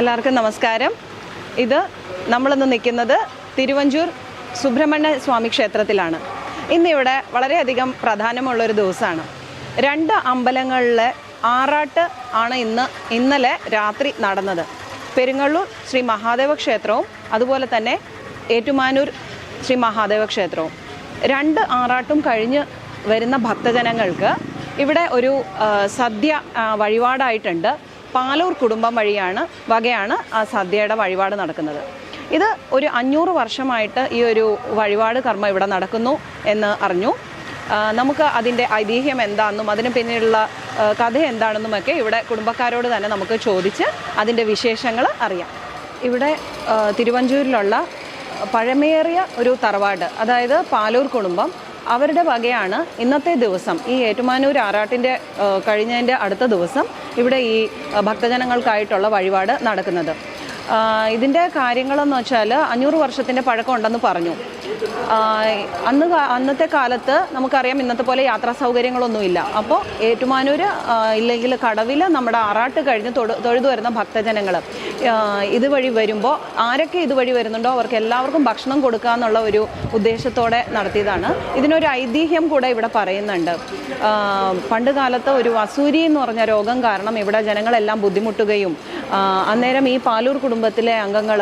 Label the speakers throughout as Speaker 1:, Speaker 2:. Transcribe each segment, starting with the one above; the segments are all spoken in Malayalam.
Speaker 1: എല്ലാവർക്കും നമസ്കാരം. ഇത് നമ്മളിന്ന് നിൽക്കുന്നത് തിരുവഞ്ചൂർ സുബ്രഹ്മണ്യ സ്വാമി ക്ഷേത്രത്തിലാണ്. ഇന്നിവിടെ വളരെയധികം പ്രധാനമുള്ളൊരു ദിവസമാണ്. രണ്ട് അമ്പലങ്ങളിലെ ആറാട്ട് ആണ് ഇന്ന് ഇന്നലെ രാത്രി നടന്നത്. പെരുങ്ങള്ളൂർ ശ്രീ മഹാദേവ ക്ഷേത്രവും അതുപോലെ തന്നെ ഏറ്റുമാനൂർ ശ്രീ മഹാദേവ ക്ഷേത്രവും. രണ്ട് ആറാട്ടും കഴിഞ്ഞ് വരുന്ന ഭക്തജനങ്ങൾക്ക് ഇവിടെ ഒരു സദ്യ വഴിപാടായിട്ടുണ്ട്. പാലൂർ കുടുംബം വഴിയാണ് വകയാണ് ആ സദ്യയുടെ വഴിപാട് നടക്കുന്നത്. ഇത് ഒരു അഞ്ഞൂറ് വർഷമായിട്ട് ഈ ഒരു വഴിപാട് കർമ്മം ഇവിടെ നടക്കുന്നു എന്ന് അറിഞ്ഞു. നമുക്ക് അതിന്റെ ഐതിഹ്യം എന്താണെന്നും അതിന് പിന്നിലുള്ള കഥ എന്താണെന്നുമൊക്കെ ഇവിടെ കുടുംബക്കാരോട് തന്നെ നമുക്ക് ചോദിച്ച് അതിന്റെ വിശേഷങ്ങൾ അറിയാം. ഇവിടെ തിരുവഞ്ചൂരിലുള്ള പഴമേറിയ ഒരു തറവാട് അതായത് പാലൂർ കുടുംബം അവരുടെ വകയാണ് ഇന്നത്തെ ദിവസം. ഈ ഏറ്റുമാനൂർ ആറാട്ടിന്റെ കഴിഞ്ഞതിന്റെ അടുത്ത ദിവസം ഇവിടെ ഈ ഭക്തജനങ്ങൾക്കായിട്ടുള്ള വഴിപാട് നടക്കുന്നത്. ഇതിന്റെ കാര്യങ്ങളെന്ന് വെച്ചാൽ അഞ്ഞൂറ് വർഷത്തിന്റെ പഴക്കമുണ്ടെന്ന് പറഞ്ഞു. അന്ന് അന്നത്തെ കാലത്ത് നമുക്കറിയാം ഇന്നത്തെ പോലെ യാത്രാ സൗകര്യങ്ങളൊന്നുമില്ല. അപ്പോൾ ഏറ്റുമാനൂർ ഇല്ലെങ്കിൽ കടവിൽ നമ്മുടെ ആറാട്ട് കഴിഞ്ഞ് തൊഴു തൊഴുതു വരുന്ന ഭക്തജനങ്ങൾ ഇതുവഴി വരുമ്പോൾ ആരൊക്കെ ഇതുവഴി വരുന്നുണ്ടോ അവർക്ക് എല്ലാവർക്കും ഭക്ഷണം കൊടുക്കുക എന്നുള്ള ഒരു ഉദ്ദേശത്തോടെ നടത്തിയതാണ്. ഇതിനൊരു ഐതിഹ്യം കൂടെ ഇവിടെ പറയുന്നുണ്ട്. പണ്ട് കാലത്ത് ഒരു വസൂരി എന്ന് പറഞ്ഞ രോഗം കാരണം ഇവിടെ ജനങ്ങളെല്ലാം ബുദ്ധിമുട്ടുകയും അന്നേരം ഈ പാലൂർ കുടുംബത്തിലെ അംഗങ്ങൾ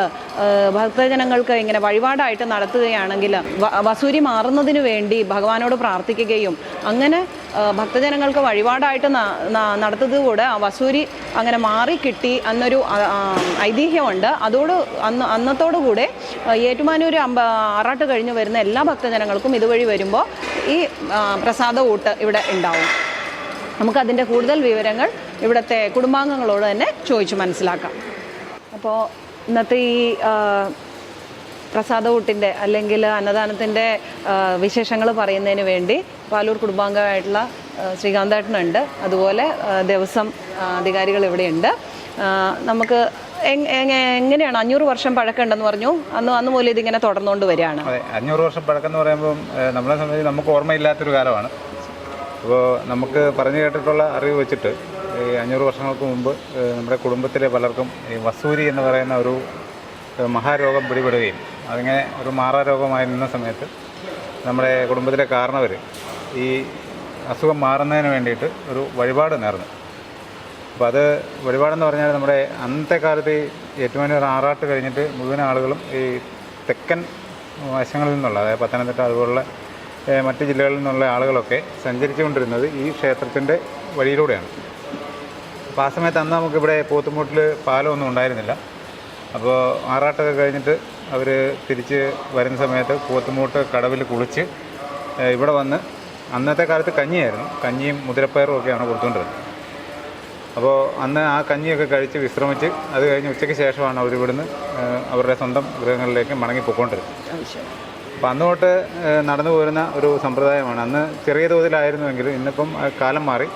Speaker 1: ഭക്തജനങ്ങൾക്ക് ഇങ്ങനെ വഴിപാടായിട്ട് നടത്തുകയാണെങ്കിൽ വസൂരി മാറുന്നതിന് വേണ്ടി ഭഗവാനോട് പ്രാർത്ഥിക്കുകയും അങ്ങനെ ഭക്തജനങ്ങൾക്ക് വഴിപാടായിട്ട് ന- ന- നടത്തുന്നതുകൂടെ ആ വസൂരി അങ്ങനെ മാറി കിട്ടി എന്നൊരു ഐതിഹ്യമുണ്ട്. അതോട് അന്ന് അന്നത്തോടുകൂടെ ഏറ്റുമാനൂർ അമ്പ ആറാട്ട് കഴിഞ്ഞ് വരുന്ന എല്ലാ ഭക്തജനങ്ങൾക്കും ഇതുവഴി വരുമ്പോൾ ഈ പ്രസാദ ഊട്ട് ഇവിടെ ഉണ്ടാവും. നമുക്കതിന്റെ കൂടുതൽ വിവരങ്ങൾ ഇവിടുത്തെ കുടുംബാംഗങ്ങളോട് തന്നെ ചോദിച്ചു മനസ്സിലാക്കാം. അപ്പോൾ ഇന്നത്തെ ഈ ആ, പ്രസാദ കൂട്ടിന്റെ അല്ലെങ്കിൽ അന്നദാനത്തിന്റെ വിശേഷങ്ങൾ പറയുന്നതിന് വേണ്ടി പാലൂർ കുടുംബാംഗമായിട്ടുള്ള ശ്രീകാന്തേട്ടനുണ്ട്. അതുപോലെ ദിവസം അധികാരികൾ ഇവിടെയുണ്ട്. നമുക്ക് എങ്- എങ്- എങ്ങനെയാണ് അഞ്ഞൂറ് വർഷം പഴക്കമുണ്ടെന്ന് പറഞ്ഞു? അന്ന് അന്ന് മുതൽ ഇതിങ്ങനെ തുടർന്നുകൊണ്ട് വരികയാണ്.
Speaker 2: അതെ അഞ്ഞൂറ് വർഷം പഴക്കം എന്ന് പറയുമ്പം നമ്മളെ സംബന്ധിച്ച് നമുക്ക് ഓർമ്മയില്ലാത്തൊരു കാലമാണ്. അപ്പോൾ നമുക്ക് പറഞ്ഞു കേട്ടിട്ടുള്ള അറിവ് വെച്ചിട്ട് ഈ അഞ്ഞൂറ് വർഷങ്ങൾക്ക് മുമ്പ് നമ്മുടെ കുടുംബത്തിലെ പലർക്കും ഈ വസൂരി എന്ന് പറയുന്ന ഒരു മഹാരോഗം പിടിപെടുകയും അതിങ്ങനെ ഒരു മാറാരോഗമായി നിന്ന സമയത്ത് നമ്മുടെ കുടുംബത്തിലെ കാരണവർ ഈ അസുഖം മാറുന്നതിന് വേണ്ടിയിട്ട് ഒരു വഴിപാട് നേർന്നു. അപ്പോൾ അത് വഴിപാടെന്ന് പറഞ്ഞാൽ നമ്മുടെ അന്നത്തെ കാലത്ത് ഈ ഏറ്റുമാനൂർ ആറാട്ട് കഴിഞ്ഞിട്ട് മുഴുവൻ ആളുകളും ഈ തെക്കൻ വശങ്ങളിൽ നിന്നുള്ള അതായത് പത്തനംതിട്ട അതുപോലുള്ള മറ്റ് ജില്ലകളിൽ നിന്നുള്ള ആളുകളൊക്കെ സഞ്ചരിച്ചുകൊണ്ടിരുന്നത് ഈ ക്ഷേത്രത്തിന്റെ വഴിയിലൂടെയാണ്. അപ്പോൾ ആ സമയത്ത് അന്ന് നമുക്കിവിടെ പോത്തുമൂട്ടിൽ പാലമൊന്നും ഉണ്ടായിരുന്നില്ല. അപ്പോൾ ആറാട്ടൊക്കെ കഴിഞ്ഞിട്ട് അവർ തിരിച്ച് വരുന്ന സമയത്ത് പോത്തുമൂട്ട് കടവിൽ കുളിച്ച് ഇവിടെ വന്ന് അന്നത്തെ കാലത്ത് കഞ്ഞിയായിരുന്നു. കഞ്ഞിയും മുതിരപ്പയറും ഒക്കെയാണ് കൊടുത്തുകൊണ്ടിരുന്നത് അപ്പോൾ അന്ന് ആ കഞ്ഞിയൊക്കെ കഴിച്ച് വിശ്രമിച്ച് അത് കഴിഞ്ഞ് ഉച്ചയ്ക്ക് ശേഷമാണ് അവർ ഇവിടുന്ന് അവരുടെ സ്വന്തം ഗൃഹങ്ങളിലേക്ക് മടങ്ങി പോയിക്കൊണ്ടിരുന്നത്. അപ്പം അന്ന് നടന്നു പോരുന്ന ഒരു സമ്പ്രദായമാണ്. അന്ന് ചെറിയ തോതിലായിരുന്നുവെങ്കിലും ഇന്നിപ്പം കാലം മാറി.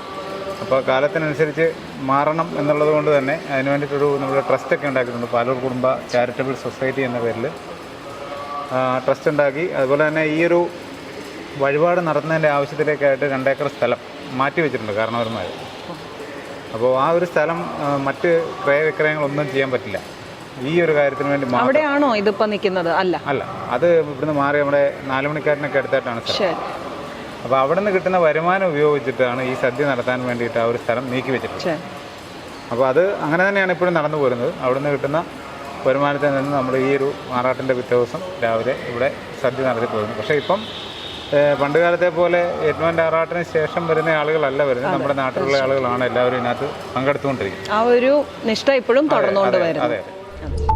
Speaker 2: അപ്പോൾ കാലത്തിനനുസരിച്ച് മാറണം എന്നുള്ളത് കൊണ്ട് തന്നെ അതിന് വേണ്ടിയിട്ടൊരു നമ്മൾ ട്രസ്റ്റൊക്കെ ഉണ്ടാക്കിയിട്ടുണ്ട്. പാലൂർ കുടുംബ ചാരിറ്റബിൾ സൊസൈറ്റി എന്ന പേരിൽ. ട്രസ്റ്റ് ഉണ്ടാക്കി. അതുപോലെ തന്നെ ഈ ഒരു വഴിപാട് നടത്തുന്നതിന്റെ ആവശ്യത്തിലേക്കായിട്ട് രണ്ടേക്കർ സ്ഥലം മാറ്റി വെച്ചിട്ടുണ്ട് കാരണവന്മാർ. അപ്പോൾ ആ ഒരു സ്ഥലം മറ്റ് ക്രയവിക്രയങ്ങളൊന്നും ചെയ്യാൻ പറ്റില്ല. ഈ ഒരു കാര്യത്തിന് വേണ്ടി
Speaker 1: അവിടെയാണോ ഇതിപ്പോൾ നിൽക്കുന്നത്? അല്ല.
Speaker 2: അല്ല അത് ഇവിടുന്ന് മാറി നമ്മുടെ നാലുമണിക്കാരനൊക്കെ അടുത്തായിട്ടാണ് അപ്പോൾ അവിടെ നിന്ന് കിട്ടുന്ന വരുമാനം ഉപയോഗിച്ചിട്ടാണ് ഈ സദ്യ നടത്താൻ വേണ്ടിയിട്ട് ആ ഒരു സ്ഥലം നീക്കി വെച്ചിട്ടുള്ളത്. അപ്പോൾ അത് അങ്ങനെ തന്നെയാണ് ഇപ്പോഴും നടന്നു പോരുന്നത്. അവിടെ നിന്ന് കിട്ടുന്ന വരുമാനത്തിൽ നിന്ന് നമ്മൾ ഈ ഒരു ആറാട്ടിന്റെ പിറ്റേ ദിവസം രാവിലെ ഇവിടെ സദ്യ നടത്തി പോയിരുന്നു പക്ഷേ ഇപ്പം പണ്ടുകാലത്തെ പണ്ട് കാലത്തെ പോലെ ഏറ്റുമാന്റെ ആറാട്ടിന് ശേഷം വരുന്ന ആളുകളല്ല വരുന്നത്. നമ്മുടെ നാട്ടിലുള്ള ആളുകളാണ് എല്ലാവരും ഇതിനകത്ത് പങ്കെടുത്തുകൊണ്ടിരിക്കുന്നത്.
Speaker 1: ആ ഒരു നിഷ്ഠ ഇപ്പോഴും തുടർന്നുകൊണ്ട് വരുന്നത്
Speaker 2: അതെ.
Speaker 1: അതെ.